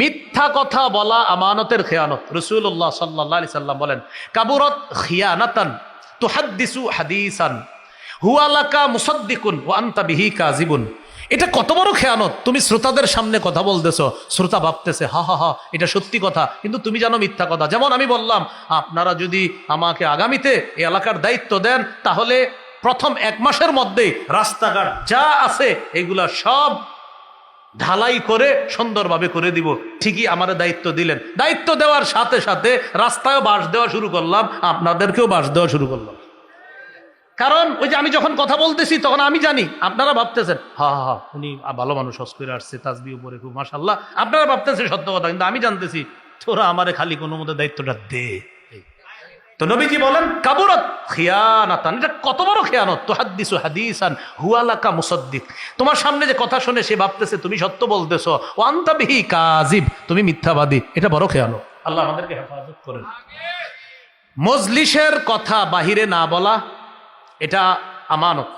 মিথ্যা কথা বলা আমানতের খেয়ানত। রসুল্লাহ সাল্লাহ আলি সাল্লাম বলেন, কাবুরত খিয়ানাতান তুহাদ্দিসু হাদিসান হুয়ালাকা মুসদ্দিকুন ও কাজিবুন এটা কত বড় খেয়ানত? তুমি শ্রোতাদের সামনে কথা বলতেছ, শ্রোতা ভাবতেছে, হা হা হা, এটা সত্যি কথা, কিন্তু তুমি জানো মিথ্যা কথা। যেমন আমি বললাম, আপনারা যদি আমাকে আগামীতে এই এলাকার দায়িত্ব দেন, তাহলে প্রথম এক মাসের মধ্যেই রাস্তাঘাট যা আছে, এগুলা সব ঢালাই করে সুন্দরভাবে করে দিব। ঠিকই আমার দায়িত্ব দিলেন। দায়িত্ব দেওয়ার সাথে সাথে রাস্তায় বাস দেওয়া শুরু করলাম, আপনাদেরকেও বাস দেওয়া শুরু করলাম। কারণ ওই যে আমি যখন কথা বলতেছি, তখন আমি জানি, আপনারা ভাবতেছেন, হা হা হা, উনি ভালো মানুষ, হস করে আসছে, তাজবি উপরে খুব মাসাল্লাহ আপনারা ভাবতেছেন সত্য কথা, কিন্তু আমি জানতেছি, তোরা আমারে খালি কোনো মতো দায়িত্বটা দে। তো নবীজি বলেন, কাবুরত খিয়ানাতান এটা কত বড় খেয়ানত? তো হাদিসু হাদিসান হুয়ালাকা মুসদ্দিক তোমার সামনে যে কথা শুনে সে ভাবতেছে, তুমি সত্য বলতেছো ও আন্তাবিহি কাজিব তুমি মিথ্যাবাদী এটা বড় খেয়ানত। আল্লাহ আমাদেরকে হেফাজত করেন। মজলিসের কথা বাহিরে না বলা, এটা আমানত।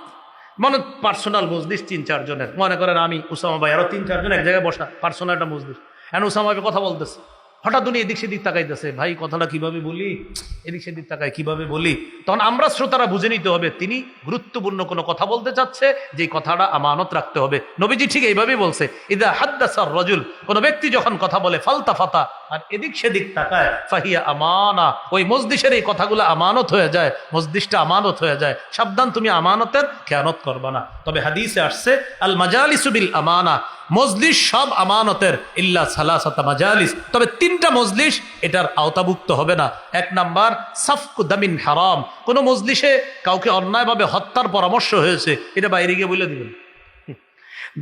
মনে পার্সোনাল মজলিস তিন চারজনের। মনে করেন আমি, উসামা ভাই, আরও তিন চারজন এক জায়গায় বসা, পার্সোনাল একটা মজলিস। এখন উসামা ভাই কথা বলতেছে। হঠাৎ উনি এদিক সেদিক তাকাইতেছে, ভাই, কথাটা কীভাবে বলি? এদিক সেদিক তাকায়, কীভাবে বলি? তখন আমরা শ্রোতারা বুঝে নিতে হবে, তিনি গুরুত্বপূর্ণ কোনো কথা বলতে চাচ্ছে যে কথাটা আমানত রাখতে হবে। নবীজি ঠিক এইভাবেই বলছে, ইদা হাদ্দাসার রজুল কোনো ব্যক্তি যখন কথা বলে ফালতা ফাতা আর এদিক সেদিক তাকায়, ফাহিয়া আমানা। ওই মসজিষের এই কথাগুলো আমানত হয়ে যায় মসজিষটা আমানত হয়ে যায়। সাবধান, তুমি আমানতের খেয়ানত করবা না। তবে হাদিসে আসছে আল মাজালিসুবিল আমানা মজলিস সব আমানতের, ইল্লা সালাসাতা মাজালিস। তবে তিনটা মজলিস এটার আওতাভুক্ত হবে না। এক নাম্বার, সাফকু দামিন হারাম। কোনো মজলিসে কাউকে অন্যায়ভাবে হত্যার পরামর্শ হয়েছে, এটা বাইরে গিয়ে বলে দিবেন।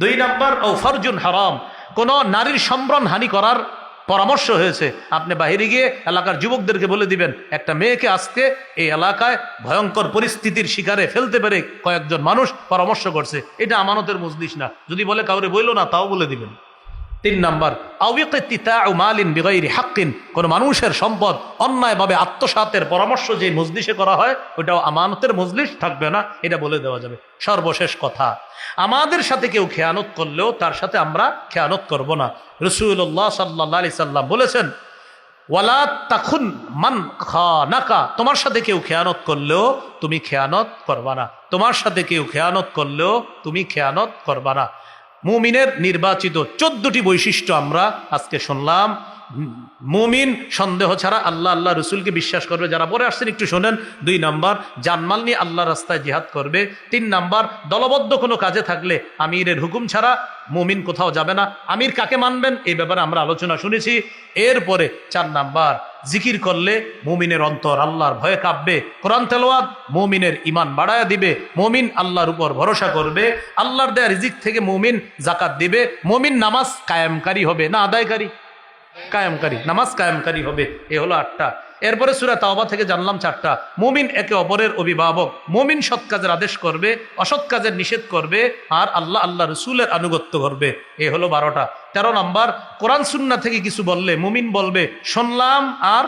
দুই নাম্বার ও ফরজুন হারাম। কোন নারীর সম্ভ্রম হানি করার পরামর্শ হয়েছে, আপনি বাহিরে গিয়ে এলাকার যুবকদেরকে বলে দিবেন, একটা মেয়েকে আজকে এই এলাকায় ভয়ঙ্কর পরিস্থিতির শিকারে ফেলতে পেরে কয়েকজন মানুষ পরামর্শ করছে। এটা আমানতের মজলিস না। যদি বলে কাউরে বইল না, তাও বলে দিবেন। তিন নাম্বার মালিন বিগাইরি হাক্কিন, কোন মানুষের সম্পদ অন্যায়ভাবে আত্মসাতের পরামর্শ যে মজলিসে করা হয়, ওটাও আমানতের মজলিস থাকবে না, এটা বলে দেওয়া যাবে। সর্বশেষ কথা, আমাদের সাথে কেউ খেয়ানত করলেও তার সাথে আমরা খেয়ানত করব না। রসুল্লাহ সাল্লাহ আলি সাল্লাম বলেছেন, ওয়ালা তাখুন মান খানাকা তোমার সাথে কেউ খেয়ানত করলেও তুমি খেয়ানত করবা না। তোমার সাথে কেউ খেয়ানত করলেও তুমি খেয়ানত করবা না। মুমিনের নির্বাচিত চোদ্দটি বৈশিষ্ট্য আমরা আজকে শুনলাম। মুমিন সন্দেহ ছাড়া আল্লাহ আল্লাহ রসুলকে বিশ্বাস করবে। যারা পরে আসছেন, একটু শোনেন। দুই নাম্বার, জানমাল নিয়ে আল্লাহ রাস্তায় জিহাদ করবে। তিন নাম্বার, দলবদ্ধ কোনো কাজে থাকলে আমিরের হুকুম ছাড়া মুমিন কোথাও যাবে না। আমির কাকে মানবেন? এই ব্যাপারে আমরা আলোচনা শুনেছি। এরপরে চার নাম্বার, জিকির করলে মুমিনের অন্তর আল্লাহর ভয়ে কাঁপবে। কোরআন তেলোয়াদ মুমিনের ইমান বাড়ায়া দিবে। মুমিন আল্লাহর উপর ভরসা করবে। আল্লাহর দেয়া রিজিক থেকে মুমিন জাকাত দিবে। মুমিন নামাজ কায়েমকারী হবে, না আদায়কারী। কায়েমকারী নামাজ কায়েমকারী হবে, এ হলো আটটা। এরপরে সুরা তাওবা থেকে জানলাম চারটা। মুমিন একে অপরের অভিভাবক। মুমিন সৎ কাজের আদেশ করবে, অসৎ কাজের নিষেধ করবে, আর আল্লাহ আল্লাহ রসুলের আনুগত্য করবে, এ হলো বারোটা। তেরো নাম্বার, কোরআন সুন্না থেকে কিছু বললে মুমিন বলবে, শুনলাম আর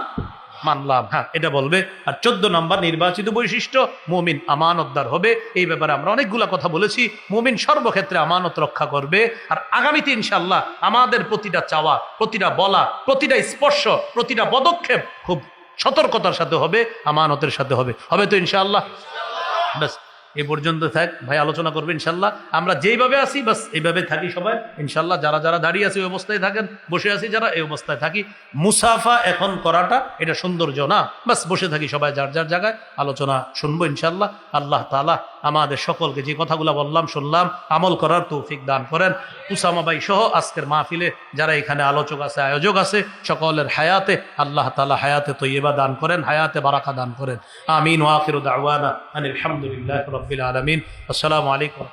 মানলাম হ্যাঁ এটা বলবে। আর চোদ্দ নম্বর নির্বাচিত বৈশিষ্ট্য, মুমিন আমানতদার হবে। এই ব্যাপারে আমরা অনেকগুলা কথা বলেছি। মুমিন সর্বক্ষেত্রে আমানত রক্ষা করবে। আর আগামীতে ইনশাল্লাহ আমাদের প্রতিটা চাওয়া, প্রতিটা বলা, প্রতিটা স্পর্শ, প্রতিটা পদক্ষেপ খুব সতর্কতার সাথে হবে, আমানতের সাথে হবে। হবে তো ইনশাল্লাহ ব্যাস। এ পর্যন্ত থাক, ভাই আলোচনা করবে ইনশাল্লাহ। আমরা যেইভাবে আসি বাস এইভাবে থাকি সবাই। ইনশাল্লাহ যারা যারা দাঁড়িয়ে আছে ওই অবস্থায় থাকেন, বসে আছি যারা এই অবস্থায় থাকি। মুসাফা এখন করাটা, এটা সৌন্দর্য না। বাস বসে থাকি সবাই যার যার জায়গায়। আলোচনা শুনব ইনশাল্লাহ। আল্লাহ তালা আমাদের সকলকে যে কথাগুলো বললাম, শুনলাম, আমল করার তৌফিক দান করেন। উসামা ভাই সহ আজকের মাহফিলে যারা এখানে আলোচক আছে, আয়োজক আছে, সকলের হায়াতে, আল্লাহ তালা হায়াতে তৈবা দান করেন, হায়াতে বারাকা দান করেন। আমিন ওয়াকির আনিল আলহামদুলিল্লাহ রবিল আলমিন। আসসালামু আলাইকুম।